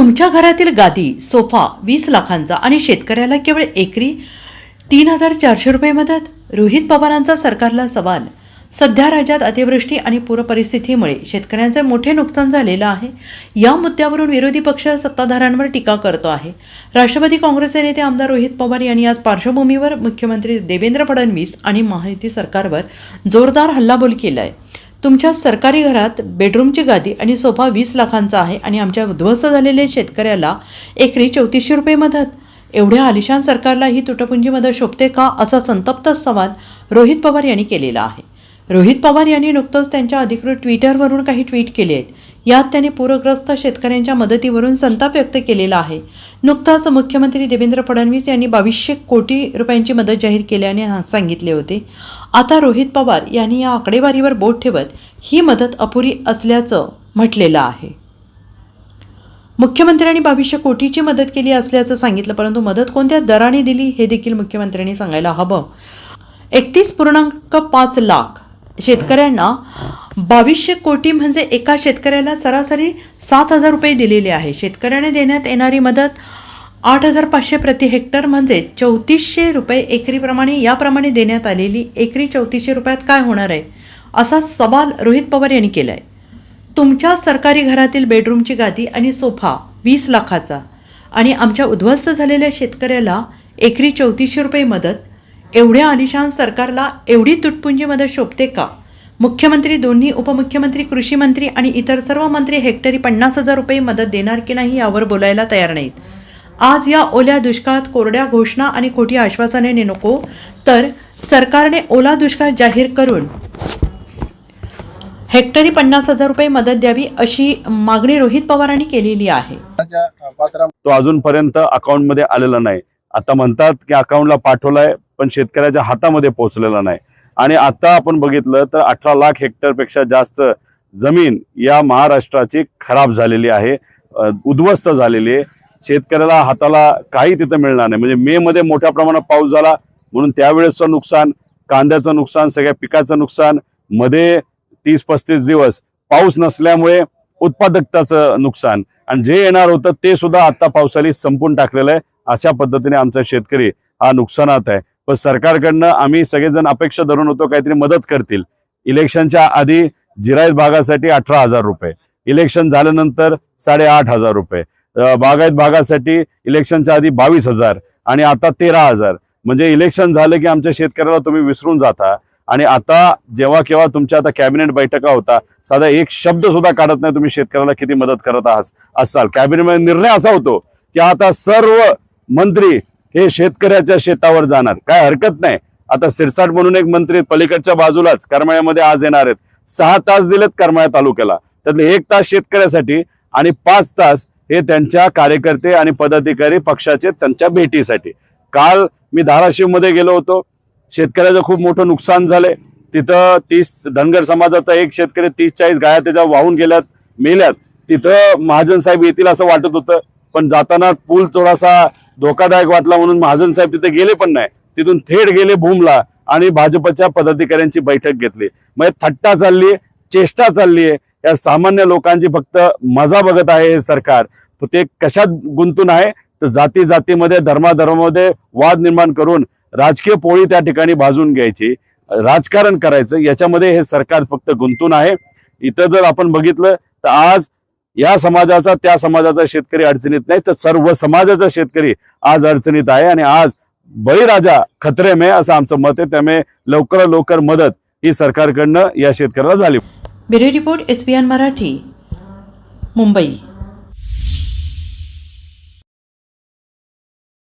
तुमच्या घरातील गादी सोफा वीस लाखांचा आणि शेतकऱ्याला केवळ एकरी तीन हजार चारशे रुपये मदत? रोहित पवारांचा सरकारला सवाल. सध्या राज्यात अतिवृष्टी आणि पूरपरिस्थितीमुळे शेतकऱ्यांचे मोठे नुकसान झालेलं आहे. या मुद्द्यावरून विरोधी पक्ष सत्ताधाऱ्यांवर टीका करतो आहे. राष्ट्रवादी काँग्रेसचे नेते आमदार रोहित पवार यांनी आज पार्श्वभूमीवर मुख्यमंत्री देवेंद्र फडणवीस आणि महायुती सरकारवर जोरदार हल्लाबोल केला आहे तुमच्या सरकारी घरात बेडरूमची गादी आणि सोफा वीस लाखांचा आहे आणि आमच्या उद्ध्वस्त झालेल्या शेतकऱ्याला एकरी चौतीसशे रुपये मदत. एवढ्या आलिशान सरकारला ही तुटपुंजी मदत शोभते का असा संतप्त सवाल रोहित पवार यांनी केलेला आहे. रोहित पवार यांनी नुकतंच त्यांच्या अधिकृत ट्विटरवरून काही ट्विट केले आहेत. यात त्यांनी पूरग्रस्त शेतकऱ्यांच्या मदतीवरून संताप व्यक्त केलेला आहे. नुकताच मुख्यमंत्री देवेंद्र फडणवीस यांनी बावीसशे कोटी रुपयांची मदत जाहीर केल्याने सांगितले होते. आता रोहित पवार यांनी या आकडेवारीवर बोट ठेवत ही मदत अपुरी असल्याचं म्हटलेलं आहे. मुख्यमंत्र्यांनी बावीसशे कोटीची मदत केली असल्याचं सांगितलं परंतु मदत कोणत्या दराने दिली हे देखील मुख्यमंत्र्यांनी सांगायला हवं. एकतीस पूर्णांक पाच लाख शेतकऱ्यांना बावीसशे कोटी म्हणजे एका शेतकऱ्याला सरासरी सात हजार रुपये दिलेले आहे. शेतकऱ्याने देण्यात येणारी मदत आठ हजार पाचशे प्रति हेक्टर म्हणजे चौतीसशे रुपये एकरीप्रमाणे याप्रमाणे देण्यात आलेली एकरी चौतीसशे रुपयात काय होणार आहे? असा सवाल रोहित पवार यांनी केला आहे तुमच्या सरकारी घरातील बेडरूमची गादी आणि सोफा वीस लाखाचा आणि आमच्या उद्ध्वस्त झालेल्या शेतकऱ्याला एकरी चौतीसशे रुपये मदत एवढ्या आलिशान सरकारला एवढी तुटपुंजी मदत शोभते का? मुख्यमंत्री दोन्ही उपमुख्यमंत्री कृषी मंत्री आणि इतर सर्व मंत्री हेक्टरी पन्नास हजार रुपये मदत देणार की नाही यावर बोलायला तयार नाहीत. आज या ओल्या दुष्काळात कोरड्या घोषणा आणि खोटी आश्वासने नको तर सरकारने ओला दुष्काळ जाहीर करून हेक्टरी पन्नास हजार रुपये मदत द्यावी अशी मागणी रोहित पवारांनी केलेली आहे. तो अजूनपर्यंत अकाउंटमध्ये आलेला नाही. आता म्हणतात की अकाउंटला पाठवलाय पण शेतकऱ्याच्या हातामध्ये पोहोचलेला नाही. आणि आता आपण बघितलं तर अठरा लाख हेक्टरपेक्षा जास्त जमीन या महाराष्ट्राची खराब झालेली आहे उद्ध्वस्त झालेली आहे. शेतकऱ्याला हाताला काही तिथं मिळणार नाही. म्हणजे मे मध्ये मोठ्या प्रमाणात पाऊस झाला म्हणून त्यावेळेसचं नुकसान कांद्याचं नुकसान सगळ्या पिकाचं नुकसानमध्ये तीस पस्तीस दिवस पाऊस नसल्यामुळे उत्पादकताचं नुकसान. आणि जे येणार होतं ते सुद्धा आता पावसाळी संपून टाकलेलं आहे. अशा पद्धतीने आमचा शेतकरी हा नुकसानात आहे. पण सरकारकडनं आम्ही सगळेजण अपेक्षा धरून होतो काहीतरी मदत करतील. इलेक्शनच्या आधी जिरायत भागासाठी अठरा हजार रुपये. इलेक्शन झाल्यानंतर साडेआठ हजार रुपये. बागायत भागासाठी इलेक्शनच्या आधी बावीस हजार आणि आता तेरा हजार. म्हणजे इलेक्शन झालं की आमच्या शेतकऱ्याला तुम्ही विसरून जाता. आणि आता जेव्हा केव्हा तुमच्या आता कॅबिनेट बैठका होता साधा एक शब्द सुद्धा काढत नाही तुम्ही शेतकऱ्याला किती मदत करत आहात असाल. कॅबिनेटमध्ये निर्णय असा होतो की आता सर्व मंत्री हे शेतकऱ्याच्या शेतावर जाणार. काय हरकत नाही. आता सिरसाट म्हणून एक मंत्री पलीकडच्या बाजूलाच करमाळ्यामध्ये आज येणार आहेत. सहा तास दिलेत करमाळ्या तालुक्याला. त्यातले एक तास शेतकऱ्यासाठी आणि पाच तास हे त्यांच्या कार्यकर्ते आणि पदाधिकारी पक्षाचे त्यांच्या भेटीसाठी. काल मी धाराशिवमध्ये गेलो होतो. शेतकऱ्याचं खूप मोठं नुकसान झालंय. तिथं तीस धनगर समाजाचा एक शेतकरी तीस चाळीस गाया त्याच्या वाहून गेल्यात मेल्यात. तिथं महाजन साहेब येतील असं वाटत होतं. पण जाताना पूल थोडासा धोकादायक वाटला म्हणून महाजन साहेब तिथे गेले पण नाही. तिथून थेट गेले भूमला आणि भाजपच्या पदाधिकाऱ्यांची बैठक घेतली. म्हणजे थट्टा चालली चेष्टा चालली आहे. या सामान्य लोकांची फक्त मजा बघत आहे हे सरकार. ते कशात गुंतून आहे? तर जाती जातीमध्ये धर्माधर्मामध्ये वाद निर्माण करून राजकीय पोळी त्या ठिकाणी भाजून घ्यायची. राजकारण करायचं. याच्यामध्ये हे सरकार फक्त गुंतून आहे. इथं जर आपण बघितलं तर आज या समाजाचा त्या समाजाचा शेतकरी अडचणीत नाही तर सर्व समाजाचा शेतकरी आज अडचणीत आहे आणि आज बळीराजा खतरे मे असं आमचं मत आहे. त्यामुळे लवकरात लवकर मदत ही सरकारकडनं या शेतकऱ्याला झाली. Bureau report S Marathi Mumbai.